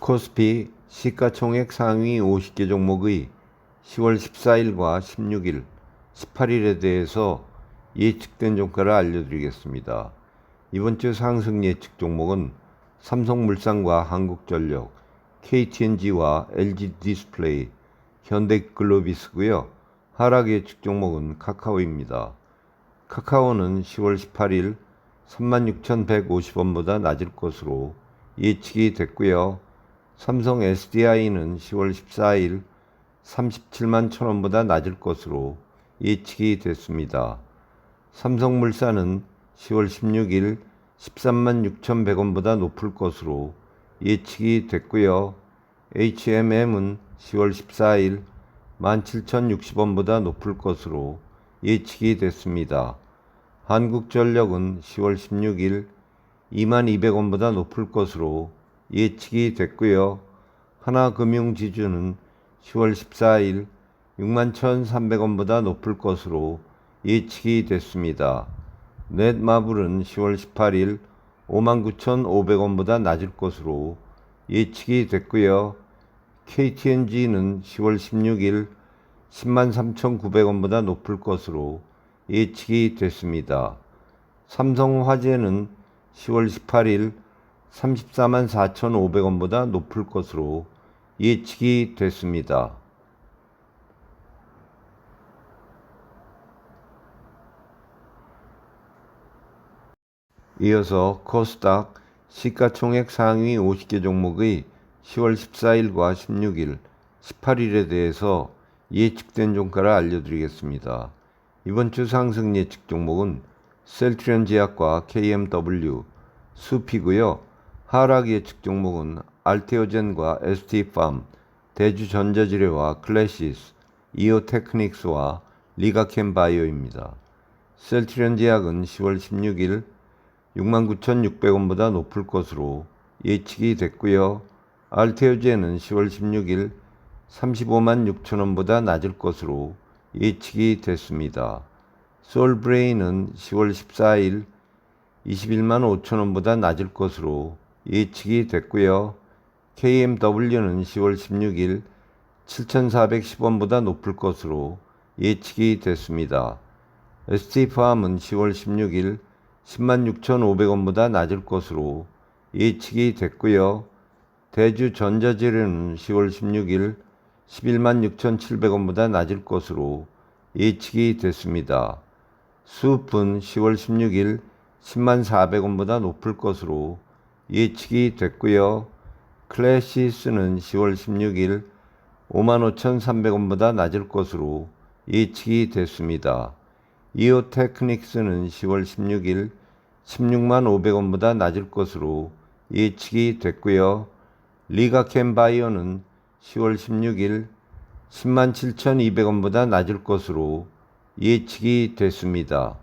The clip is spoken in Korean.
코스피 시가총액 상위 50개 종목의 10월 14일과 16일, 18일에 대해서 예측된 종가를 알려드리겠습니다. 이번 주 상승 예측 종목은 삼성물산과 한국전력, KTNG와 LG 디스플레이, 현대글로비스고요. 하락 예측 종목은 카카오입니다. 카카오는 10월 18일 36,150원보다 낮을 것으로 예측이 됐고요. 삼성 SDI는 10월 14일 37만 1000원보다 낮을 것으로 예측이 됐습니다. 삼성물산은 10월 16일 13만 6,100원보다 높을 것으로 예측이 됐고요. HMM은 10월 14일 17,060원보다 높을 것으로 예측이 됐습니다. 한국전력은 10월 16일 2200원보다 높을 것으로 예측이 됐고요. 하나금융지주는 10월 14일 61,300원보다 높을 것으로 예측이 됐습니다. 넷마블은 10월 18일 59,500원보다 낮을 것으로 예측이 됐고요. KTNG는 10월 16일 103,900원보다 높을 것으로 예측이 됐습니다. 삼성화재는 10월 18일 34만 4,500원보다 높을 것으로 예측이 됐습니다. 이어서 코스닥 시가총액 상위 50개 종목의 10월 14일과 16일, 18일에 대해서 예측된 종가를 알려드리겠습니다. 이번 주 상승 예측 종목은 셀트리온 제약과 KMW, 수피고요. 하락 예측 종목은 알테오젠과 ST팜, 대주전자지뢰와 클래시스, 이오테크닉스와 리가캠 바이오입니다. 셀트리온 제약은 10월 16일 69,600원보다 높을 것으로 예측이 됐고요. 알테오젠은 10월 16일 35만 6천원보다 낮을 것으로 예측이 됐습니다. 솔브레인은 10월 14일 21만 5천원보다 낮을 것으로 예측이 됐고요. KMW는 10월 16일 7,410원보다 높을 것으로 예측이 됐습니다. ST팜은 10월 16일 10만 6,500원보다 낮을 것으로 예측이 됐고요. 대주 전자재료는 10월 16일 11만 6,700원보다 낮을 것으로 예측이 됐습니다. 수은 10월 16일 10만 400원보다 높을 것으로 예측이 됐고요. 클래시스는 10월 16일 5만 5,300원보다 낮을 것으로 예측이 됐습니다. 이오테크닉스는 10월 16일 16만 500원보다 낮을 것으로 예측이 됐고요. 리가캠 바이오는 10월 16일 10만 7,200원보다 낮을 것으로 예측이 됐습니다.